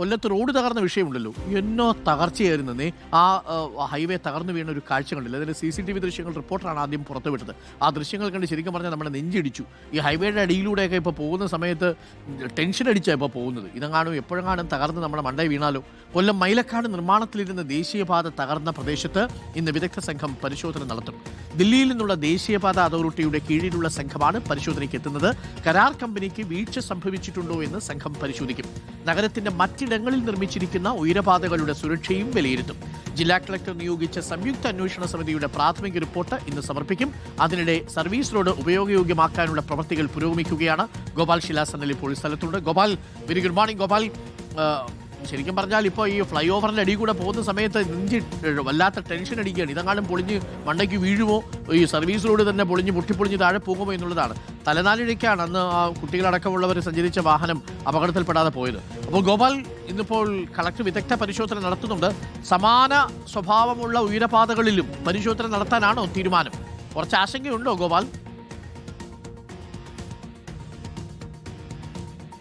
കൊല്ലത്ത് റോഡ് തകർന്ന വിഷയമുണ്ടല്ലോ. എന്നോ തകർച്ചയായിരുന്നു നീ ആ, ഹൈവേ തകർന്നു വീണ ഒരു കാഴ്ച കണ്ടില്ല. അതിന്റെ സി സി ടി വി ദൃശ്യങ്ങൾ റിപ്പോർട്ടറാണ് ആദ്യം പുറത്തുവിട്ടത്. ആ ദൃശ്യങ്ങൾ കണ്ട് ശരിക്കും പറഞ്ഞാൽ നമ്മുടെ നെഞ്ചിടിച്ചു. ഈ ഹൈവേയുടെ അടിയിലൂടെയൊക്കെ ഇപ്പോൾ പോകുന്ന സമയത്ത് ടെൻഷൻ അടിച്ചാണ് ഇപ്പോൾ പോകുന്നത്. ഇതെങ്ങാനും എപ്പോഴെങ്ങാനും തകർന്ന് നമ്മുടെ മണ്ടയിൽ വീണാലോ? കൊല്ലം മൈലക്കാട് നിർമ്മാണത്തിലിരുന്ന ദേശീയപാത തകർന്ന പ്രദേശത്ത് ഇന്ന് വിദഗ്ധ സംഘം പരിശോധന നടത്തും. ദില്ലിയിൽ നിന്നുള്ള ദേശീയപാത അതോറിറ്റിയുടെ കീഴിലുള്ള സംഘമാണ് പരിശോധനയ്ക്ക് എത്തുന്നത് കരാർ കമ്പനിക്ക് വീഴ്ച സംഭവിച്ചിട്ടുണ്ടോ എന്ന് സംഘം പരിശോധിക്കും. നഗരത്തിന്റെ മറ്റിടങ്ങളിൽ നിർമ്മിച്ചിരിക്കുന്ന ഉയരപാതകളുടെ സുരക്ഷയും വിലയിരുത്തും. ജില്ലാ കളക്ടർ നിയോഗിച്ച സംയുക്ത അന്വേഷണ സമിതിയുടെ പ്രാഥമിക റിപ്പോർട്ട് ഇന്ന് സമർപ്പിക്കും. അതിനിടെ സർവീസ് റോഡ് ഉപയോഗയോഗ്യമാക്കാനുള്ള പ്രവൃത്തികൾ പുരോഗമിക്കുകയാണ്. ഗോപാൽ ശിലാസനൽ ഇപ്പോൾ സ്ഥലത്തുണ്ട്. Gopal very good morning Gopal. ശരിക്കും പറഞ്ഞാൽ ഇപ്പോൾ ഈ ഫ്ലൈ ഓവറിന്റെ അടിയിൽ കൂടെ പോകുന്ന സമയത്ത് നെഞ്ചി വല്ലാത്ത ടെൻഷൻ അടിക്കുകയാണ്. ഇതെങ്ങാനും പൊളിഞ്ഞ് മണ്ടയ്ക്ക് വീഴുമോ? ഈ സർവീസിലൂടെ തന്നെ പൊളിഞ്ഞ് പൊട്ടിപ്പൊളിഞ്ഞ് താഴെ പോകുമോ എന്നുള്ളതാണ്. തലനാലിഴയ്ക്കാണ് അന്ന് ആ കുട്ടികളടക്കമുള്ളവർ സഞ്ചരിച്ച വാഹനം അപകടത്തിൽപ്പെടാതെ പോയത്. അപ്പോൾ ഗോപാൽ ഇന്നിപ്പോൾ കളക്ടർ വിദഗ്ധ പരിശോധന നടത്തുന്നുണ്ട്. സമാന സ്വഭാവമുള്ള ഉയരപാതകളിലും പരിശോധന നടത്താനാണോ തീരുമാനം? കുറച്ച് ആശങ്കയുണ്ടോ ഗോപാൽ?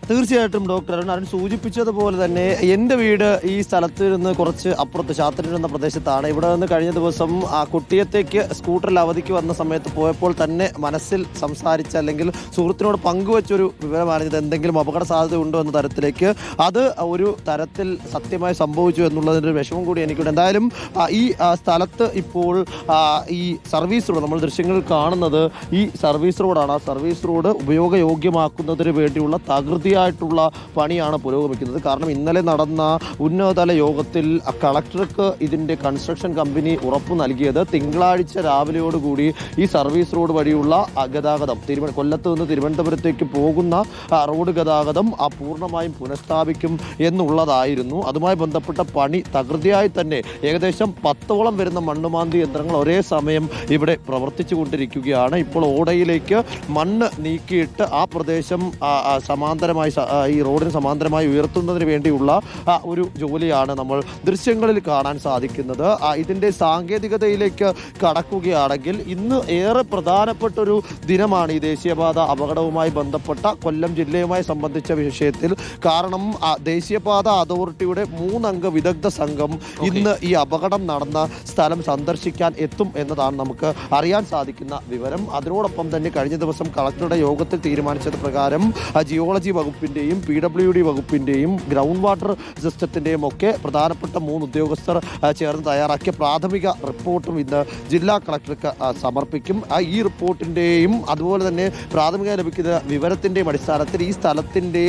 തീർച്ചയായിട്ടും ഡോക്ടർ അരുൺ അരുൺ സൂചിപ്പിച്ചതുപോലെ തന്നെ എന്റെ വീട് ഈ സ്ഥലത്ത് നിന്ന് കുറച്ച് അപ്പുറത്ത് ശാസ്ത്രൻ എന്ന പ്രദേശത്താണ്. ഇവിടെ നിന്ന് കഴിഞ്ഞ ദിവസം ആ കുട്ടിയത്തേക്ക് സ്കൂട്ടറിൽ അവധിക്ക് വന്ന സമയത്ത് പോയപ്പോൾ തന്നെ മനസ്സിൽ സംസാരിച്ച അല്ലെങ്കിൽ സുഹൃത്തിനോട് പങ്കുവച്ചൊരു വിവരമാണിത്. എന്തെങ്കിലും അപകട സാധ്യത ഉണ്ടോ എന്ന തരത്തിലേക്ക് അത് ഒരു തരത്തിൽ സത്യമായി സംഭവിച്ചു എന്നുള്ളതിന്റെ വിഷമം കൂടി എനിക്കുണ്ട്. എന്തായാലും ഈ സ്ഥലത്ത് ഇപ്പോൾ ഈ സർവീസ് റോഡ് നമ്മൾ ദൃശ്യങ്ങളിൽ കാണുന്നത് ഈ സർവീസ് റോഡാണ്. ആ സർവീസ് റോഡ് ഉപയോഗയോഗ്യമാക്കുന്നതിന് വേണ്ടിയുള്ള തകൃതിയായിട്ടുള്ള പണിയാണ് പുരോഗമിക്കുന്നത്. കാരണം ഇന്നലെ നടന്ന ഉന്നതതല യോഗത്തിൽ കളക്ടർക്ക് ഇതിന്റെ കൺസ്ട്രക്ഷൻ കമ്പനി ഉറപ്പ് നൽകിയത് തിങ്കളാഴ്ച രാവിലെയോടുകൂടി ഈ സർവീസ് റോഡ് വഴിയുള്ള ഗതാഗതം തിരുവ കൊല്ലത്ത് നിന്ന് തിരുവനന്തപുരത്തേക്ക് പോകുന്ന റോഡ് ഗതാഗതം ആ പൂർണമായും പുനഃസ്ഥാപിക്കും എന്നുള്ളതായിരുന്നു. അതുമായി ബന്ധപ്പെട്ട പണി തകൃതിയായി തന്നെ ഏകദേശം പത്തോളം വരുന്ന മണ്ണുമാന്തി യന്ത്രങ്ങൾ ഒരേ സമയം ഇവിടെ പ്രവർത്തിച്ചു കൊണ്ടിരിക്കുകയാണ് ഇപ്പോൾ ഓടയിലേക്ക് മണ്ണ് നീക്കിയിട്ട് ആ പ്രദേശം ആ, സമാന്തരമായി ഈ റോഡിന് സമാന്തരമായി ഉയർത്തുന്നതിന് വേണ്ടിയുള്ള ഒരു ജോലിയാണ് നമ്മൾ ദൃശ്യങ്ങളിൽ കാണാൻ സാധിക്കുന്നത്. ഇതിന്റെ ഇതിന്റെ സാങ്കേതികതയിലേക്ക് കടക്കുകയാണെങ്കിൽ ഇന്ന് ഏറെ പ്രധാനപ്പെട്ട ഒരു ദിനമാണ് ഈ ദേശീയപാത അപകടവുമായി ബന്ധപ്പെട്ട കൊല്ലം ജില്ലയുമായി സംബന്ധിച്ച വിഷയത്തിൽ. കാരണം ദേശീയപാത അതോറിറ്റിയുടെ മൂന്നംഗ വിദഗ്ധ സംഘം ഇന്ന് ഈ അപകടം നടന്ന സ്ഥലം സന്ദർശിക്കാൻ എത്തും എന്നതാണ് നമുക്ക് അറിയാൻ സാധിക്കുന്ന വിവരം. അതിനോടൊപ്പം തന്നെ കഴിഞ്ഞ ദിവസം കളക്ടറുടെ യോഗത്തിൽ തീരുമാനിച്ചത് പ്രകാരം ജിയോളജി ജിയോളജി വകുപ്പിന്റെയും പി ഡബ്ല്യു ഡി വകുപ്പിന്റെയും ഗ്രൗണ്ട് വാട്ടർ സിസ്റ്റത്തിന്റെയും ഒക്കെ പ്രധാനപ്പെട്ട മൂന്ന് ഉദ്യോഗസ്ഥർ ചേർന്ന് തയ്യാറാക്കിയ പ്രാഥമിക റിപ്പോർട്ടും ഇന്ന് ജില്ലാ കളക്ടർക്ക് സമർപ്പിക്കും. ഈ റിപ്പോർട്ടിന്റെയും അതുപോലെ തന്നെ പ്രാഥമിക ലഭിക്കുന്ന വിവരത്തിന്റെയും അടിസ്ഥാനത്തിൽ ഈ സ്ഥലത്തിന്റെ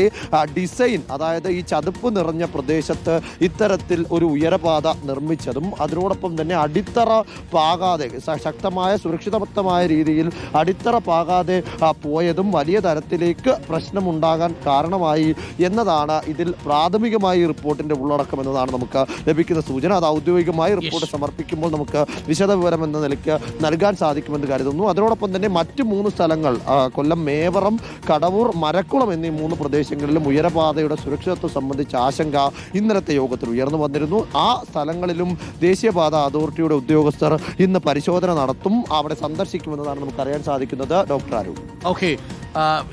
ഡിസൈൻ അതായത് ഈ ചതുപ്പ് നിറഞ്ഞ പ്രദേശത്ത് ഇത്തരത്തിൽ ഒരു ഉയരപാത നിർമ്മിച്ചതും അതിനോടൊപ്പം തന്നെ അടിത്തറ പാകാതെ ശക്തമായ സുരക്ഷിതമായ രീതിയിൽ അടിത്തറ പാകാതെ പോയതും വലിയ തരത്തിലേക്ക് പ്രശ്നമുണ്ടാകാൻ കാരണമായി എന്നതാണ് ഇതിൽ പ്രാഥമികമായി റിപ്പോർട്ടിന്റെ ഉള്ളടക്കം എന്നതാണ് നമുക്ക് ലഭിക്കുന്ന സൂചന. അത് ഔദ്യോഗികമായി റിപ്പോർട്ട് സമർപ്പിക്കുമ്പോൾ നമുക്ക് വിശദ വിവരം എന്ന നിലയ്ക്ക് നൽകാൻ സാധിക്കുമെന്ന് കരുതുന്നു. അതിനോടൊപ്പം തന്നെ മറ്റ് മൂന്ന് സ്ഥലങ്ങൾ കൊല്ലം മേവറം കടവൂർ മരക്കുളം എന്നീ മൂന്ന് പ്രദേശങ്ങളിലും ഉയരപാതയുടെ സുരക്ഷിതത്വം സംബന്ധിച്ച ആശങ്ക ഇന്നലത്തെ യോഗത്തിൽ ഉയർന്നു വന്നിരുന്നു. ആ സ്ഥലങ്ങളിലും ദേശീയപാത അതോറിറ്റിയുടെ ഉദ്യോഗസ്ഥർ ഇന്ന് പരിശോധന നടത്തും അവിടെ സന്ദർശിക്കുമെന്നതാണ് നമുക്ക് അറിയാൻ സാധിക്കുന്നത്. ഡോക്ടർ അരുൺ. ഓക്കെ.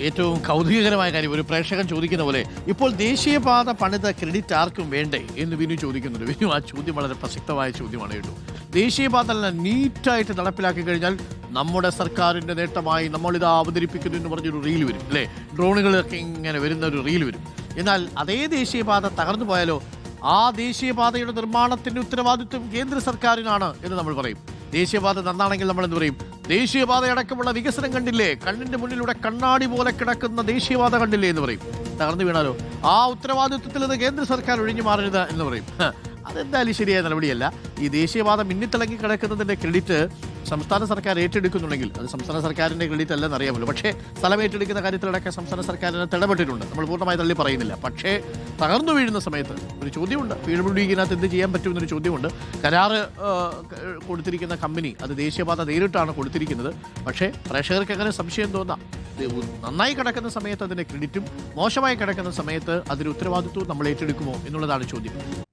ഏറ്റവും കൗതുകകരമായ കാര്യം ഒരു പ്രേക്ഷകൻ ചോദിക്കുന്ന പോലെ ഇപ്പോൾ ദേശീയപാത പണിത ക്രെഡിറ്റ് ആർക്കും വേണ്ടേ എന്ന് വിനു ചോദിക്കുന്നുണ്ട്. വിനു ആ ചോദ്യം വളരെ പ്രസക്തമായ ചോദ്യമാണ് കേട്ടോ. ദേശീയപാത നീറ്റായിട്ട് നടപ്പിലാക്കി കഴിഞ്ഞാൽ നമ്മുടെ സർക്കാരിന്റെ നേട്ടമായി നമ്മളിത് അവതരിപ്പിക്കുന്നു എന്ന് പറഞ്ഞൊരു റീൽ വരും അല്ലേ? ഡ്രോണുകളൊക്കെ ഇങ്ങനെ വരുന്ന ഒരു റീൽ വരും. എന്നാൽ അതേ ദേശീയപാത തകർന്നു പോയാലോ? ആ ദേശീയപാതയുടെ നിർമ്മാണത്തിന്റെ ഉത്തരവാദിത്വം കേന്ദ്ര സർക്കാരിനാണ് എന്ന് നമ്മൾ പറയും. ദേശീയപാത നന്നാണെങ്കിൽ നമ്മൾ എന്ത് പറയും? ദേശീയപാത അടക്കമുള്ള വികസനം കണ്ടില്ലേ? കണ്ണിന്റെ മുന്നിലൂടെ കണ്ണാടി പോലെ കിടക്കുന്ന ദേശീയപാത കണ്ടില്ലേ എന്ന് പറയും. തകർന്നു വീണാലോ? ആ ഉത്തരവാദിത്വത്തിൽ നിന്ന് കേന്ദ്ര സർക്കാർ ഒഴിഞ്ഞു മാറരുത് എന്ന് പറയും. അതെന്തായാലും ശരിയായ നടപടിയല്ല. ഈ ദേശീയപാത മിന്നിത്തിളങ്ങി കിടക്കുന്നതിന്റെ ക്രെഡിറ്റ് സംസ്ഥാന സർക്കാർ ഏറ്റെടുക്കുന്നുണ്ടെങ്കിൽ അത് സംസ്ഥാന സർക്കാരിന്റെ ക്രെഡിറ്റ് അല്ലെന്ന് അറിയാമല്ലോ. പക്ഷേ സ്ഥലം ഏറ്റെടുക്കുന്ന കാര്യത്തിലടക്കം സംസ്ഥാന സർക്കാരിനെ തിടപെട്ടിട്ടുണ്ട്. നമ്മൾ പൂർണമായി തള്ളി പറയുന്നില്ല. പക്ഷേ തകർന്നു വീഴുന്ന സമയത്ത് ഒരു ചോദ്യമുണ്ട്. പി എന്ത് ചെയ്യാൻ പറ്റുമെന്നൊരു ചോദ്യമുണ്ട്. കരാറ് കൊടുത്തിരിക്കുന്ന കമ്പനി അത് ദേശീയപാത നേരിട്ടാണ് കൊടുത്തിരിക്കുന്നത്. പക്ഷേ പ്രേക്ഷകർക്ക് അങ്ങനെ സംശയം തോന്നാം? നന്നായി കിടക്കുന്ന സമയത്ത് അതിന്റെ ക്രെഡിറ്റും മോശമായി കിടക്കുന്ന സമയത്ത് അതിന്റെ ഉത്തരവാദിത്വവും നമ്മൾ ഏറ്റെടുക്കുമോ എന്നുള്ളതാണ് ചോദ്യം.